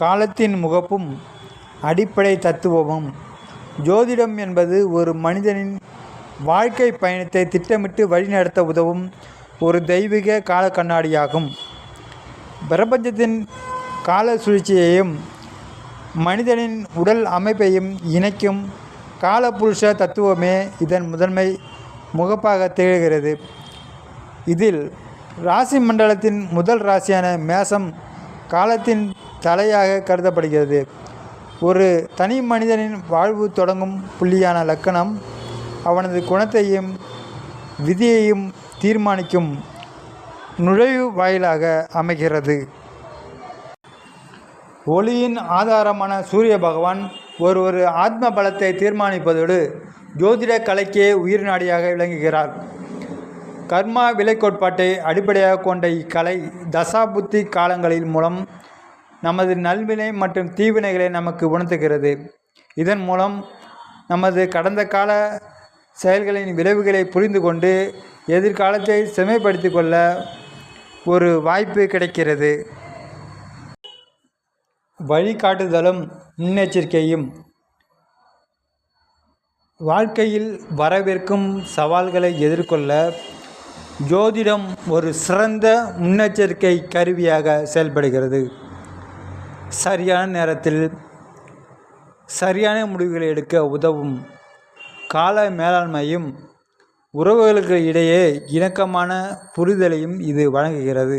காலத்தின் முகப்பும் அடிப்படை தத்துவமும். ஜோதிடம் என்பது ஒரு மனிதனின் வாழ்க்கை பயணத்தை திட்டமிட்டு வழிநடத்த உதவும் ஒரு தெய்வீக கால கண்ணாடியாகும் பிரபஞ்சத்தின் கால சுழற்சியையும் மனிதனின் உடல் அமைப்பையும் இணைக்கும் காலபுருஷ தத்துவமே இதன் முதன்மை முகப்பாக திகழ்கிறது. இதில் ராசி மண்டலத்தின் முதல் ராசியான மேசம் காலத்தின் தலையாக கருதப்படுகிறது. ஒரு தனி மனிதனின் வாழ்வு தொடங்கும் புள்ளியான லக்கணம் அவனது குணத்தையும் விதியையும் தீர்மானிக்கும் நுழைவு வாயிலாக அமைகிறது. ஒளியின் ஆதாரமான சூரிய பகவான் ஒரு ஒரு ஆத்ம பலத்தை தீர்மானிப்பதோடு ஜோதிட கலைக்கே உயிர் நாடியாக விளங்குகிறார். கர்மா விலை கோட்பாட்டை அடிப்படையாக கொண்ட இக்கலை தசாபுத்தி காலங்களின் மூலம் நமது நல்வினை மற்றும் தீவினைகளை நமக்கு உணர்த்துகிறது. இதன் மூலம் நமது கடந்த கால செயல்களின் விளைவுகளை புரிந்து கொண்டு எதிர்காலத்தை செம்மைப்படுத்தி கொள்ள ஒரு வாய்ப்பு கிடைக்கிறது. வழிகாட்டுதலும் முன்னெச்சரிக்கையும். வாழ்க்கையில் வரவிருக்கும் சவால்களை எதிர்கொள்ள ஜோதிடம் ஒரு சிறந்த முன்னெச்சரிக்கை கருவியாக செயல்படுகிறது. சரியான நேரத்தில் சரியான முடிவுகளை எடுக்க உதவும் கால மேலாண்மையும் உறவுகளுக்கு இடையே இணக்கமான புரிதலையும் இது வழங்குகிறது.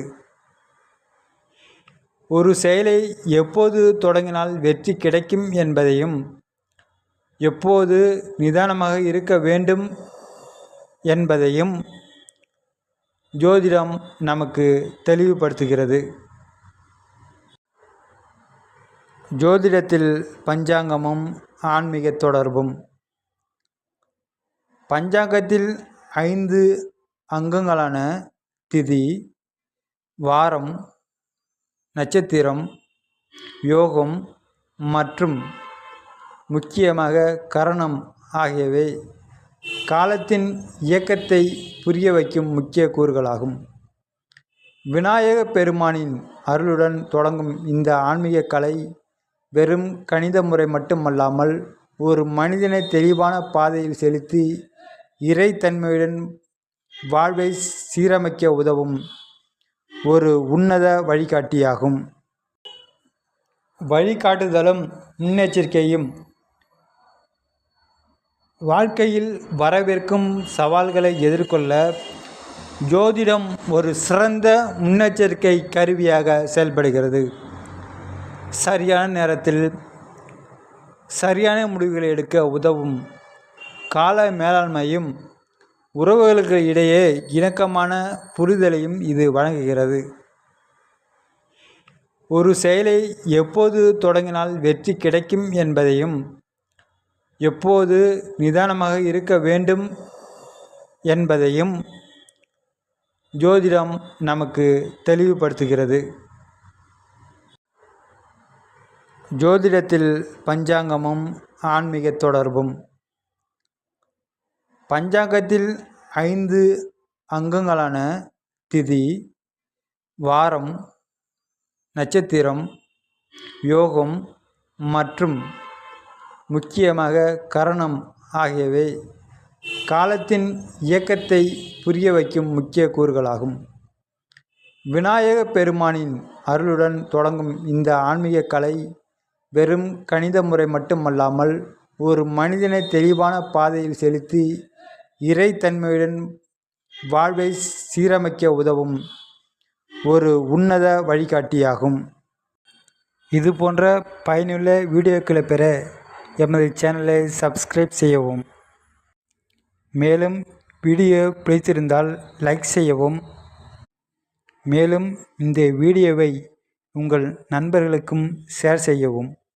ஒரு செயலை எப்போது தொடங்கினால் வெற்றி கிடைக்கும் என்பதையும் எப்போது நிதானமாக இருக்க வேண்டும் என்பதையும் ஜோதிடம் நமக்கு தெளிவுபடுத்துகிறது. ஜோதிடத்தில் பஞ்சாங்கமும் ஆன்மீக தொடர்பும். பஞ்சாங்கத்தில் ஐந்து அங்கங்களான திதி வாரம் நட்சத்திரம் யோகம் மற்றும் முக்கியமாக கரணம் ஆகியவை காலத்தின் இயக்கத்தை புரிய வைக்கும் முக்கிய கூறுகளாகும். விநாயக பெருமானின் அருளுடன் தொடங்கும் இந்த ஆன்மீக கலை வெறும் கணித முறை மட்டுமல்லாமல் ஒரு மனிதனை தெளிவான பாதையில் செலுத்தி இறைத்தன்மையுடன் வாழ்வை சீரமைக்க உதவும் ஒரு உன்னத வழிகாட்டியாகும். வழிகாட்டுதலும் முன்னெச்சரிக்கையும் வாழ்க்கையில் வரவிருக்கும் சவால்களை எதிர்கொள்ள ஜோதிடம் ஒரு சிறந்த முன்னெச்சரிக்கை கருவியாக செயல்படுகிறது. சரியான நேரத்தில் சரியான முடிவுகளை எடுக்க உதவும் கால மேலாண்மையும் உறவுகளுக்கு இடையே இணக்கமான புரிதலையும் இது வழங்குகிறது. ஒரு செயலை எப்போது தொடங்கினால் வெற்றி கிடைக்கும் என்பதையும் எப்போது நிதானமாக இருக்க வேண்டும் என்பதையும் ஜோதிடம் நமக்கு தெளிவுபடுத்துகிறது. ஜோதிடத்தில் பஞ்சாங்கமும் ஆன்மீக தொடர்பும். பஞ்சாங்கத்தில் ஐந்து அங்கங்களான திதி வாரம் நட்சத்திரம் யோகம் மற்றும் முக்கியமாக கரணம் ஆகியவை காலத்தின் இயக்கத்தை புரிய வைக்கும் முக்கிய கூறுகளாகும். விநாயக பெருமானின் அருளுடன் தொடங்கும் இந்த ஆன்மீக கலை வெறும் கணித முறை மட்டுமல்லாமல் ஒரு மனிதனை தெளிவான பாதையில் செலுத்தி இறைத்தன்மையுடன் வாழ்வை சீரமைக்க உதவும் ஒரு உன்னத வழிகாட்டியாகும். இது போன்ற பயனுள்ள வீடியோக்களை பெற எமது சேனலை சப்ஸ்கிரைப் செய்யவும். மேலும் வீடியோ பிடித்திருந்தால் லைக் செய்யவும். மேலும் இந்த வீடியோவை உங்கள் நண்பர்களுக்கும் ஷேர் செய்யவும்.